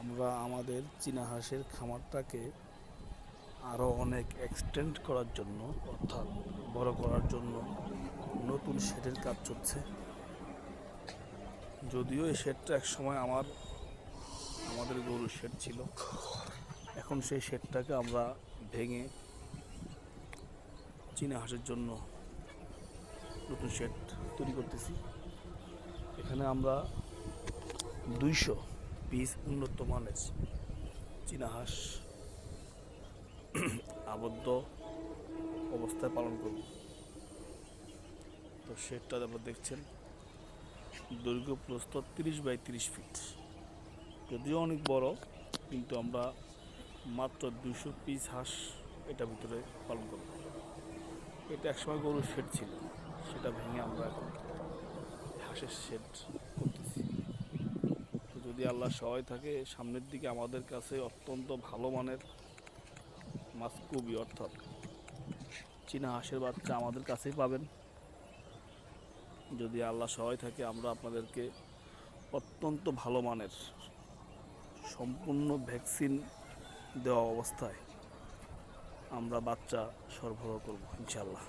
আমরা আমাদের চীনা হাঁসের খামারটাকে আরও অনেক এক্সটেন্ড করার জন্য, অর্থাৎ বড় করার জন্য নতুন শেডের কাজ চলছে। যদিও এই শেডটা এক সময় আমার, আমাদের গরুর শেড ছিল। এখন সেই শেডটাকে আমরা ভেঙে চীনা হাঁসের জন্য নতুন শেড তৈরি করতেছি। এখানে আমরা দুইশো পিস উন্নত মানের চীনা হাঁস আবদ্ধ অবস্থায় পালন করব। তো শেডটা আপনারা দেখছেন, দৈর্ঘ্য প্রস্থ তিরিশ বাই তিরিশ ফিট। যদিও অনেক বড়, কিন্তু আমরা মাত্র দুশো পিস হাঁস এটা ভিতরে পালন করব। এটা একসময় গরুর শেড ছিল, সেটা ভেঙে আমরা এখন হাঁসের শেড যদি আল্লাহ সহায় থাকে, সামনের দিকে আমাদের কাছে অত্যন্ত ভালো মানের মাছ কুবি অর্থাৎ চীনা হাঁসের বাচ্চা আমাদের কাছেই পাবেন। যদি আল্লাহ সহায় থাকে, আমরা আপনাদেরকে অত্যন্ত ভালো মানের সম্পূর্ণ ভ্যাকসিন দেওয়া অবস্থায় আমরা বাচ্চা সরবরাহ করব ইনশাল্লাহ